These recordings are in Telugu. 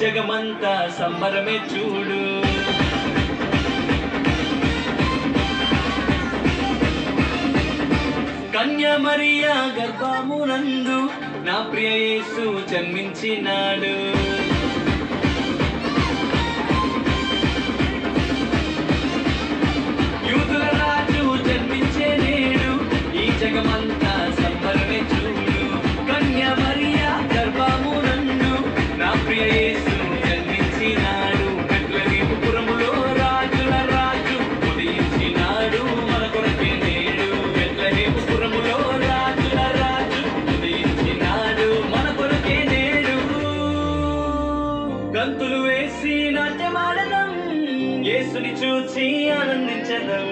జగమంతా సంబరమే చూడు. కన్యామరియా గర్భామునందు నా ప్రియ యేసు జన్మించినాడు. యేసుని చూచి ఆనందించదం.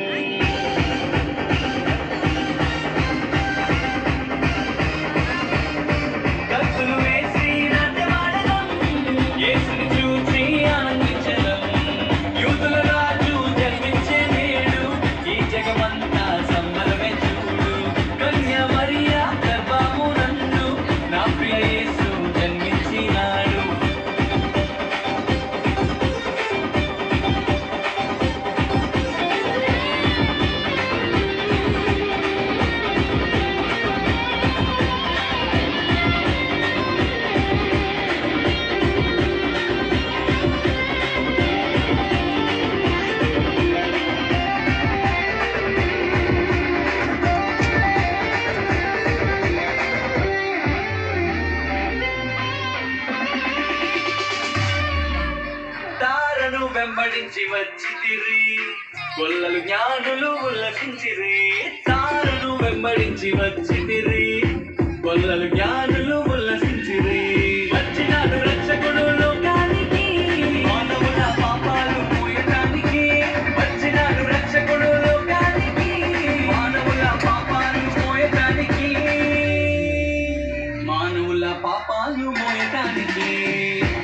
వెంబడించి వచ్చి తిరి గొల్లలు జ్ఞానులు ఉల్లసించిరి. తారును వెంబడించి వచ్చి తిరి గొల్లలు జ్ఞానులు ఉల్లసించిరి. వచ్చినాడు రక్షకుడు లోకానికి. మానవుల పాపాలు మోయటానికి వచ్చినాడు రక్షకుడు లోకానికి. మానవుల పాపాలు మోయటానికి. మానవుల పాపాలు మోయటానికి.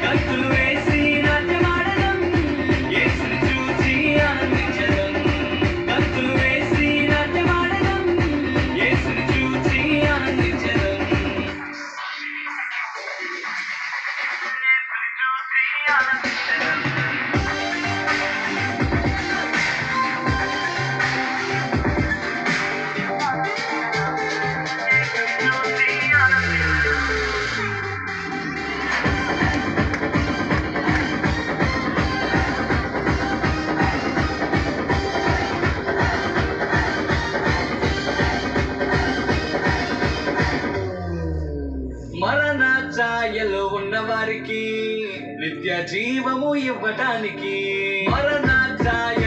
కత్తులు వేసి Yeah. ఉన్నవారికి నిత్య జీవము ఇవ్వటానికి మరణాధ్యాయ